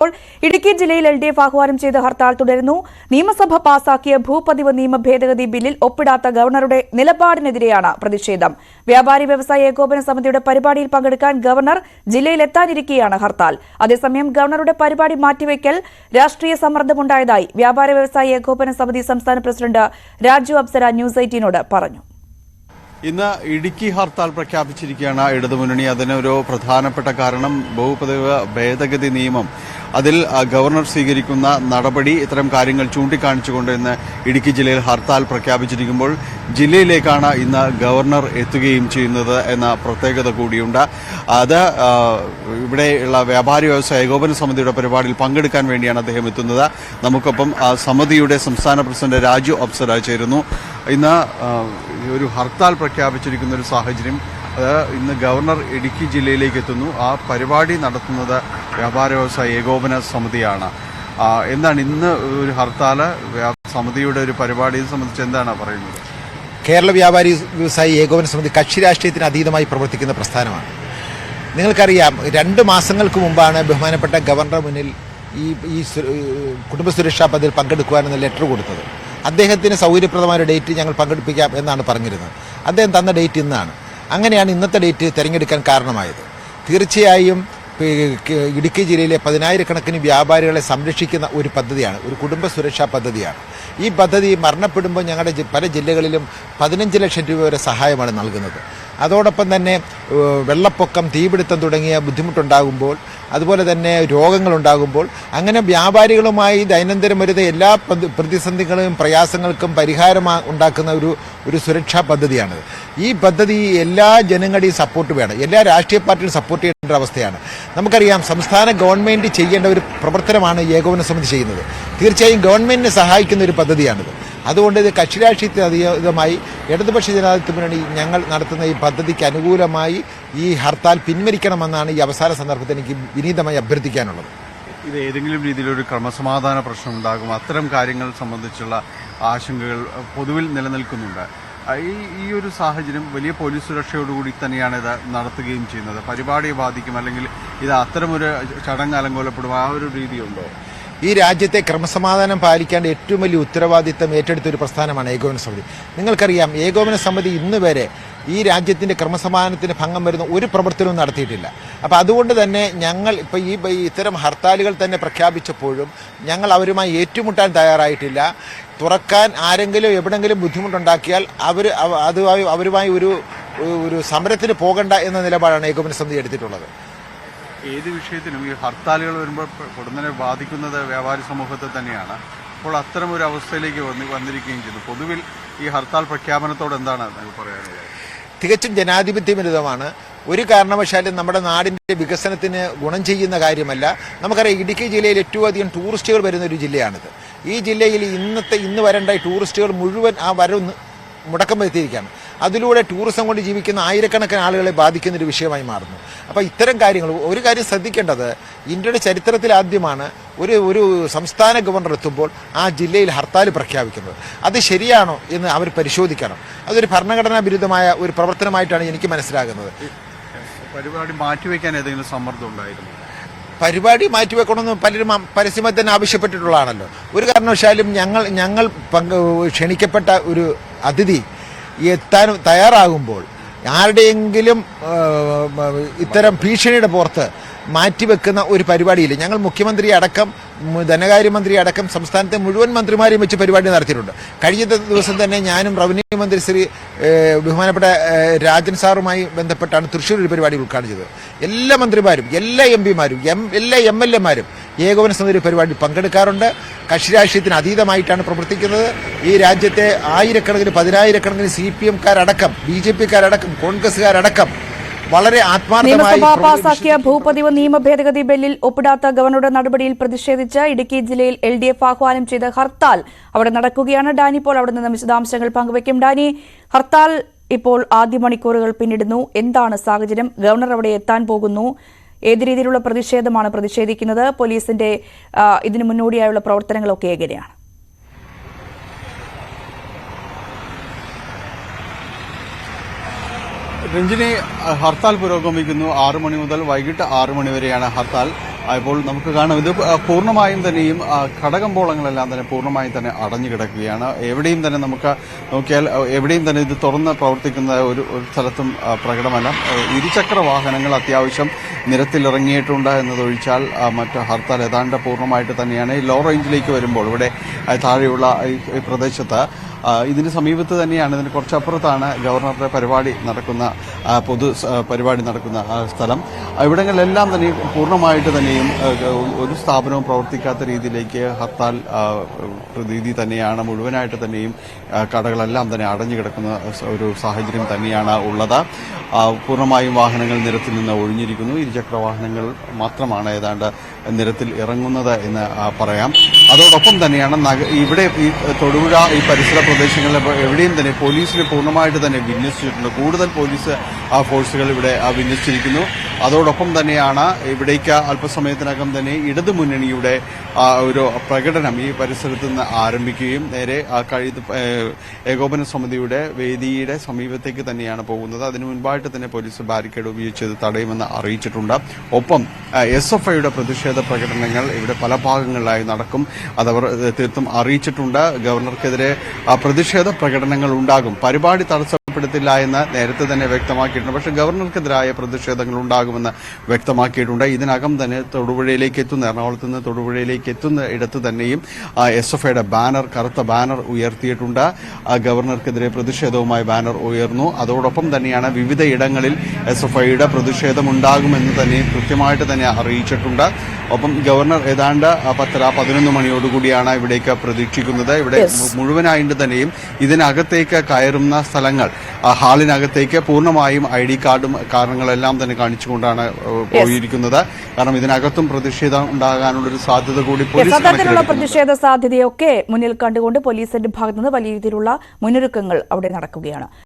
ഇപ്പോൾ ഇടുക്കി ജില്ലയിൽ L D F ആഹ്വാനം ചെയ്ത ഹർത്താൽ തുടരുന്നു. നിയമസഭ പാസാക്കിയ ഭൂപതിവ് നിയമ ഭേദഗതി ബില്ലിൽ ഒപ്പിടാത്ത ഗവർണറുടെ നിലപാടിനെതിരെയാണ് പ്രതിഷേധം. വ്യാപാരി വ്യവസായ ഏകോപന സമിതിയുടെ പരിപാടിയിൽ പങ്കെടുക്കാൻ ഗവർണർ ജില്ലയിലെത്താനിരിക്കെയാണ് ഹർത്താൽ. അതേസമയം ഗവർണറുടെ പരിപാടി മാറ്റിവെക്കൽ രാഷ്ട്രീയ സമ്മർദ്ദമുണ്ടായതായി വ്യാപാര വ്യവസായ ഏകോപന സമിതി സംസ്ഥാന പ്രസിഡന്റ് രാജു അപ്സര ന്യൂസ് എയ്റ്റീനോട് പറഞ്ഞു. ഇന്ന് ഇടുക്കി ഹർത്താൽ പ്രഖ്യാപിച്ചിരിക്കുകയാണ് ഇടതുമുന്നണി അതിനൊരു പ്രധാനപ്പെട്ട കാരണം ബഹുപതിവ് ഭേദഗതി നിയമം. അതിൽ ഗവർണർ സ്വീകരിക്കുന്ന നടപടി ഇത്തരം കാര്യങ്ങൾ ചൂണ്ടിക്കാണിച്ചുകൊണ്ട് ഇന്ന് ഇടുക്കി ജില്ലയിൽ ഹർത്താൽ പ്രഖ്യാപിച്ചിരിക്കുമ്പോൾ ജില്ലയിലേക്കാണ് ഇന്ന് ഗവർണർ എത്തുകയും ചെയ്യുന്നത് എന്ന പ്രത്യേകത കൂടിയുണ്ട്. അത് ഇവിടെയുള്ള വ്യാപാരി വ്യവസായ ഏകോപന സമിതിയുടെ പരിപാടിയിൽ പങ്കെടുക്കാൻ വേണ്ടിയാണ് അദ്ദേഹം എത്തുന്നത്. നമുക്കൊപ്പം സമിതിയുടെ സംസ്ഥാന പ്രസിഡന്റ് രാജു അപ്സര ചേരുന്നു. ഇന്ന് ഒരു ഹർത്താൽ പ്രഖ്യാപിച്ചിരിക്കുന്ന ഒരു സാഹചര്യം അത് ഇന്ന് ഗവർണർ ഇടുക്കി ജില്ലയിലേക്ക് എത്തുന്നു. ആ പരിപാടി നടത്തുന്നത് വ്യാപാര വ്യവസായ ഏകോപന സമിതിയാണ്. എന്താണ് ഇന്ന് ഒരു ഹർത്താൽ സമിതിയുടെ ഒരു പരിപാടിയെ സംബന്ധിച്ച് എന്താണ് പറയുന്നത്? കേരള വ്യാപാരി വ്യവസായി ഏകോപന സമിതി കക്ഷി രാഷ്ട്രീയത്തിന് അതീതമായി പ്രവർത്തിക്കുന്ന പ്രസ്ഥാനമാണ്. നിങ്ങൾക്കറിയാം രണ്ട് മാസങ്ങൾക്ക് മുമ്പാണ് ബഹുമാനപ്പെട്ട ഗവർണർ മുന്നിൽ ഈ ഈ കുടുംബ സുരക്ഷാ പദ്ധതിയിൽ പങ്കെടുക്കുവാനെന്ന ലെറ്റർ കൊടുത്തത്. അദ്ദേഹത്തിന് സൗകര്യപ്രദമായ ഡേറ്റ് ഞങ്ങൾ പങ്കെടുപ്പിക്കാം എന്നാണ് പറഞ്ഞിരുന്നത്. അദ്ദേഹം തന്ന ഡേറ്റ് ഇന്നാണ്. അങ്ങനെയാണ് ഇന്നത്തെ ഡേറ്റ് തിരഞ്ഞെടുക്കാൻ കാരണമായത്. തീർച്ചയായും ഇടുക്കി ജില്ലയിലെ പതിനായിരക്കണക്കിന് വ്യാപാരികളെ സംരക്ഷിക്കുന്ന ഒരു പദ്ധതിയാണ് ഒരു കുടുംബ സുരക്ഷാ പദ്ധതിയാണ്. ഈ പദ്ധതി മരണപ്പെടുമ്പോൾ ഞങ്ങളുടെ പല ജില്ലകളിലും പതിനഞ്ച് ലക്ഷം രൂപ വരെ സഹായമാണ് നൽകുന്നത്. അതോടൊപ്പം തന്നെ വെള്ളപ്പൊക്കം തീപിടുത്തം തുടങ്ങിയ ബുദ്ധിമുട്ടുണ്ടാകുമ്പോൾ അതുപോലെ തന്നെ രോഗങ്ങളുണ്ടാകുമ്പോൾ അങ്ങനെ വ്യാപാരികളുമായി ദൈനംദിനം വരുന്ന എല്ലാ പ്രതി- പ്രതിസന്ധികളും പ്രയാസങ്ങൾക്കും പരിഹാരം ഉണ്ടാക്കുന്ന ഒരു ഒരു സുരക്ഷാ പദ്ധതിയാണിത് ഈ പദ്ധതി എല്ലാ ജനങ്ങളുടെയും സപ്പോർട്ട് വേണം. എല്ലാ രാഷ്ട്രീയ പാർട്ടികളും സപ്പോർട്ട് ചെയ്യേണ്ട അവസ്ഥയാണ്. നമുക്കറിയാം സംസ്ഥാന ഗവൺമെന്റ് ചെയ്യേണ്ട ഒരു പ്രവർത്തനമാണ് ഏകോപന സമിതി ചെയ്യുന്നത്. തീർച്ചയായും ഗവൺമെന്റിനെ സഹായിക്കുന്ന ഒരു പദ്ധതിയാണിത്. അതുകൊണ്ട് ഇത് കക്ഷിരാഷ്ട്രീയത്തിന് അതീതമായി ഇടതുപക്ഷ ജനാധിപത്യ മുന്നണി ഞങ്ങൾ നടത്തുന്ന ഈ പദ്ധതിക്ക് അനുകൂലമായി ഈ ഹർത്താൽ പിൻവലിക്കണമെന്നാണ് ഈ അവസാന സന്ദർഭത്തിൽ എനിക്ക് വിനീതമായി അഭ്യർത്ഥിക്കാനുള്ളത്. ഇത് ഏതെങ്കിലും രീതിയിലൊരു ക്രമസമാധാന പ്രശ്നം ഉണ്ടാകും. അത്തരം കാര്യങ്ങൾ സംബന്ധിച്ചുള്ള ആശങ്കകൾ പൊതുവിൽ നിലനിൽക്കുന്നുണ്ട്. ഈ ഈ ഒരു സാഹചര്യം വലിയ പോലീസ് സുരക്ഷയോടുകൂടി തന്നെയാണ് ഇത് നടത്തുകയും ചെയ്യുന്നത്. പരിപാടിയെ ബാധിക്കും അല്ലെങ്കിൽ ഇത് അത്തരമൊരു ചടങ്ങ് അലങ്കോലപ്പെടും. ആ ഒരു രീതിയുണ്ടോ? ഈ രാജ്യത്തെ ക്രമസമാധാനം പാലിക്കേണ്ട ഏറ്റവും വലിയ ഉത്തരവാദിത്തം ഏറ്റെടുത്ത ഒരു പ്രസ്ഥാനമാണ് ഏകോപന സമിതി. നിങ്ങൾക്കറിയാം ഏകോപന സമിതി ഇന്ന് വരെ ഈ രാജ്യത്തിന്റെ ക്രമസമാധാനത്തിന് ഭംഗം വരുന്ന ഒരു പ്രവർത്തനവും നടത്തിയിട്ടില്ല. അപ്പോൾ അതുകൊണ്ട് തന്നെ ഞങ്ങൾ ഇപ്പോൾ ഈ ഇത്തരം ഹർത്താലുകൾ തന്നെ പ്രഖ്യാപിച്ചപ്പോഴും ഞങ്ങൾ അവരുമായി ഏറ്റുമുട്ടാൻ തയ്യാറായിട്ടില്ല. തുറക്കാൻ ആരെങ്കിലും എവിടെങ്കിലും ബുദ്ധിമുട്ടുണ്ടാക്കിയാൽ അവർ അതുമായി അവരുമായി ഒരു ഒരു സമരത്തിന് പോകണ്ട എന്ന നിലപാടാണ് ഏകോപന സമിതി എടുത്തിട്ടുള്ളത്. ഏത് വിഷയത്തിനും ഈ ഹർത്താലുകൾ വരുമ്പോൾ പൊടുന്നനെ ബാധിക്കുന്നത് വ്യാപാരി സമൂഹത്തെ തന്നെയാണ്. അപ്പോൾ അത്തരം ഒരു അവസ്ഥയിലേക്ക് വന്ന് വന്നിരിക്കുകയും ചെയ്തു. പൊതുവിൽ ഈ ഹർത്താൽ പ്രഖ്യാപനത്തോട് എന്താണ് പറയാനുള്ളത്? തികച്ചും ജനാധിപത്യ വിരുദ്ധമാണ് ഒരു കാരണവശാലും നമ്മുടെ നാടിന്റെ വികസനത്തിന് ഗുണം ചെയ്യുന്ന കാര്യമല്ല. നമുക്കറിയാം ഇടുക്കി ജില്ലയിൽ ഏറ്റവും അധികം ടൂറിസ്റ്റുകൾ വരുന്ന ഒരു ജില്ലയാണിത്. ഈ ജില്ലയിൽ ഇന്നത്തെ ഇന്ന് വരേണ്ട ടൂറിസ്റ്റുകൾ മുഴുവൻ ആ വരവ് മുടക്കം വരുത്തിയിരിക്കുകയാണ്. അതിലൂടെ ടൂറിസം കൊണ്ട് ജീവിക്കുന്ന ആയിരക്കണക്കിന് ആളുകളെ ബാധിക്കുന്ന ഒരു വിഷയമായി മാറുന്നു. അപ്പോൾ ഇത്തരം കാര്യങ്ങൾ ഒരു കാര്യം ശ്രദ്ധിക്കേണ്ടത് ഇന്ത്യയുടെ ചരിത്രത്തിൽ ആദ്യമാണ് ഒരു ഒരു സംസ്ഥാന ഗവർണർ എത്തുമ്പോൾ ആ ജില്ലയിൽ ഹർത്താൽ പ്രഖ്യാപിക്കുന്നത്. അത് ശരിയാണോ എന്ന് അവർ പരിശോധിക്കണം. അതൊരു ഭരണഘടനാ വിരുദ്ധമായ ഒരു പ്രവർത്തനമായിട്ടാണ് എനിക്ക് മനസ്സിലാകുന്നത്. പരിപാടി മാറ്റിവെക്കാൻ ഏതെങ്കിലും സമ്മർദ്ദം ഉണ്ടായിരുന്നു? പരിപാടി മാറ്റിവെക്കണമെന്ന് പലരും പരസ്യമായി തന്നെ ആവശ്യപ്പെട്ടിട്ടുള്ളതാണല്ലോ. ഒരു കാരണവശാലും ഞങ്ങൾ ഞങ്ങൾ പങ്ക് ക്ഷണിക്കപ്പെട്ട ഒരു അതിഥി എത്താൻ തയ്യാറാകുമ്പോൾ ആരുടെയെങ്കിലും ഇത്തരം ഭീഷണിയുടെ പുറത്ത് മാറ്റിവെക്കുന്ന ഒരു പരിപാടിയില്ല. ഞങ്ങൾ മുഖ്യമന്ത്രി അടക്കം ധനകാര്യമന്ത്രി അടക്കം സംസ്ഥാനത്തെ മുഴുവൻ മന്ത്രിമാരെയും വെച്ച് പരിപാടി നടത്തിയിട്ടുണ്ട്. കഴിഞ്ഞ ദിവസം തന്നെ ഞാനും റവന്യൂ മന്ത്രി ശ്രീ ബഹുമാനപ്പെട്ട രാജൻ സാറുമായി ബന്ധപ്പെട്ടാണ് തൃശ്ശൂർ ഒരു പരിപാടി ഉദ്ഘാടനം ചെയ്തത്. എല്ലാ മന്ത്രിമാരും എല്ലാ എം പിമാരും എല്ലാ എം എൽ എമാരും ഏകോപന സമിതി പരിപാടി പങ്കെടുക്കാറുണ്ട്. കക്ഷി രാഷ്ട്രീയത്തിന് അതീതമായിട്ടാണ് പ്രവർത്തിക്കുന്നത്. ഈ രാജ്യത്തെ ആയിരക്കണക്കിന് പതിനായിരക്കണക്കിന് സി പി എംകാരടക്കം ബി ജെ പിക്കാരടക്കം കോൺഗ്രസ്സുകാരടക്കം വളരെ നിയമസഭ പാസാക്കിയ ഭൂപതിവ് നിയമ ഭേദഗതി ബില്ലിൽ ഒപ്പിടാത്ത ഗവർണറുടെ നടപടിയിൽ പ്രതിഷേധിച്ച് ഇടുക്കി ജില്ലയിൽ എൽ ഡി എഫ് ആഹ്വാനം ചെയ്ത ഹർത്താൽ അവിടെ നടക്കുകയാണ്. ഡാനി ഇപ്പോൾ അവിടെ നിന്ന് വിശദാംശങ്ങൾ പങ്കുവയ്ക്കും. ഡാനി ഹർത്താൽ ഇപ്പോൾ ആദ്യ മണിക്കൂറുകൾ പിന്നിടുന്നു. എന്താണ് സാഹചര്യം? ഗവർണർ അവിടെ എത്താൻ പോകുന്നു. ഏത് രീതിയിലുള്ള പ്രതിഷേധമാണ് പ്രതിഷേധിക്കുന്നത്? പോലീസിന്റെ ഇതിനു മുന്നോടിയായുള്ള പ്രവർത്തനങ്ങളൊക്കെ എങ്ങനെയാണ്? രഞ്ജിനി ഹർത്താൽ പുരോഗമിക്കുന്നു. ആറു മണി മുതൽ വൈകിട്ട് ആറു മണി വരെയാണ് ഹർത്താൽ. അപ്പോൾ നമുക്ക് കാണാം. ഇത് പൂർണമായും തന്നെയും കടകമ്പോളങ്ങളെല്ലാം തന്നെ പൂർണമായും തന്നെ അടഞ്ഞു കിടക്കുകയാണ്. എവിടെയും തന്നെ നമുക്ക് നോക്കിയാൽ എവിടെയും തന്നെ ഇത് തുറന്ന് പ്രവർത്തിക്കുന്ന ഒരു ഒരു സ്ഥലത്തും പ്രകടമല്ല. ഇരുചക്ര വാഹനങ്ങൾ അത്യാവശ്യം നിരത്തിലിറങ്ങിയിട്ടുണ്ട് എന്നതൊഴിച്ചാൽ മറ്റു ഹർത്താൽ ഏതാണ്ട് പൂർണമായിട്ട് തന്നെയാണ്. ലോ റേഞ്ചിലേക്ക് വരുമ്പോൾ ഇവിടെ താഴെയുള്ള ഈ പ്രദേശത്ത് ഇതിന് സമീപത്ത് തന്നെയാണ് ഇതിന് കുറച്ചപ്പുറത്താണ് ഗവർണറുടെ പരിപാടി നടക്കുന്ന പൊതു പരിപാടി നടക്കുന്ന സ്ഥലം. ഇവിടങ്ങളിലെല്ലാം തന്നെ പൂർണമായിട്ട് തന്നെയും ഒരു സ്ഥാപനവും പ്രവർത്തിക്കാത്ത രീതിയിലേക്ക് ഹർത്താൽ പ്രതീതി തന്നെയാണ് മുഴുവനായിട്ട് തന്നെയും കടകളെല്ലാം തന്നെ അടഞ്ഞു കിടക്കുന്ന ഒരു സാഹചര്യം തന്നെയാണ് ഉള്ളത്. പൂർണമായും വാഹനങ്ങൾ നിരത്തിൽ നിന്ന് ഒഴിഞ്ഞിരിക്കുന്നു. ഇരുചക്ര വാഹനങ്ങൾ മാത്രമാണ് ഏതാണ്ട് നിരത്തിൽ ഇറങ്ങുന്നത് എന്ന് പറയാം. അതോടൊപ്പം തന്നെയാണ് ഇവിടെ ഈ തൊടുപുഴ ഈ പരിസര പ്രദേശങ്ങളിൽ എവിടെയും തന്നെ പോലീസിനെ പൂർണമായിട്ട് തന്നെ വിന്യസിച്ചിട്ടുണ്ട്. കൂടുതൽ പോലീസ് ആ, ഫോഴ്സുകൾ ഇവിടെ വിന്യസിച്ചിരിക്കുന്നു. അതോടൊപ്പം തന്നെയാണ് ഇവിടേക്ക് അല്പസമയത്തിനകം തന്നെ ഇടതു മുന്നണിയുടെ ഒരു പ്രകടനം ഈ പരിസരത്ത് നിന്ന് ആരംഭിക്കുകയും നേരെ കഴി ഏകോപന സമിതിയുടെ വേദിയുടെ സമീപത്തേക്ക് തന്നെയാണ് പോകുന്നത്. അതിനു മുൻപായിട്ട് തന്നെ പോലീസ് ബാരിക്കേഡ് ഉപയോഗിച്ച് തടയുമെന്ന് അറിയിച്ചിട്ടുണ്ട്. ഒപ്പം എസ് എഫ് ഐയുടെ പ്രതിഷേധ പ്രകടനങ്ങൾ ഇവിടെ പല ഭാഗങ്ങളിലായി നടക്കും. അതവർ തീർത്തും അറിയിച്ചിട്ടുണ്ട്. ഗവർണർക്കെതിരെ പ്രതിഷേധ പ്രകടനങ്ങൾ ഉണ്ടാകും. പരിപാടി തടസ്സപ്പെടുത്തില്ല എന്ന് നേരത്തെ തന്നെ വ്യക്തമാക്കിയിട്ടുണ്ട്. പക്ഷേ ഗവർണർക്കെതിരായ പ്രതിഷേധങ്ങൾ ഉണ്ടാകുമെന്ന് വ്യക്തമാക്കിയിട്ടുണ്ട്. ഇതിനകം തന്നെ തൊടുപുഴയിലേക്ക് എത്തുന്ന എറണാകുളത്ത് നിന്ന് തൊടുപുഴയിലേക്ക് എത്തുന്ന ഇടത്ത് തന്നെയും എസ് എഫ് ഐയുടെ ബാനർ കറുത്ത ബാനർ ഉയർത്തിയിട്ടുണ്ട്. ഗവർണർക്കെതിരെ പ്രതിഷേധവുമായി ബാനർ ഉയർന്നു. അതോടൊപ്പം തന്നെയാണ് വിവിധ ഇടങ്ങളിൽ എസ് എഫ് ഐയുടെ പ്രതിഷേധമുണ്ടാകുമെന്ന് തന്നെ കൃത്യമായിട്ട് തന്നെ അറിയിച്ചിട്ടുണ്ട്. ഒപ്പം ഗവർണർ ഏതാണ്ട് പത്തര പതിനൊന്ന് മണിയോടുകൂടിയാണ് ഇവിടേക്ക് പ്രതീക്ഷിക്കുന്നത്. ഇവിടെ മുഴുവനായിട്ട് തന്നെയും ഇതിനകത്തേക്ക് കയറുന്ന സ്ഥലങ്ങൾ ഹാളിനകത്തേക്ക് പൂർണമായും ഐ ഡി കാർഡും കാരണങ്ങളെല്ലാം തന്നെ കാണിച്ചുകൊണ്ടാണ് പോയിരിക്കുന്നത്. കാരണം ഇതിനകത്തും പ്രതിഷേധം ഉണ്ടാകാനുള്ളൊരു സാധ്യത കൂടി അത്തരത്തിലുള്ള. പ്രതിഷേധ സാധ്യതയൊക്കെ മുന്നിൽ കണ്ടുകൊണ്ട് പോലീസിന്റെ ഭാഗത്തുനിന്ന് വലിയ രീതിയിലുള്ള മുന്നൊരുക്കങ്ങൾ അവിടെ നടക്കുകയാണ്.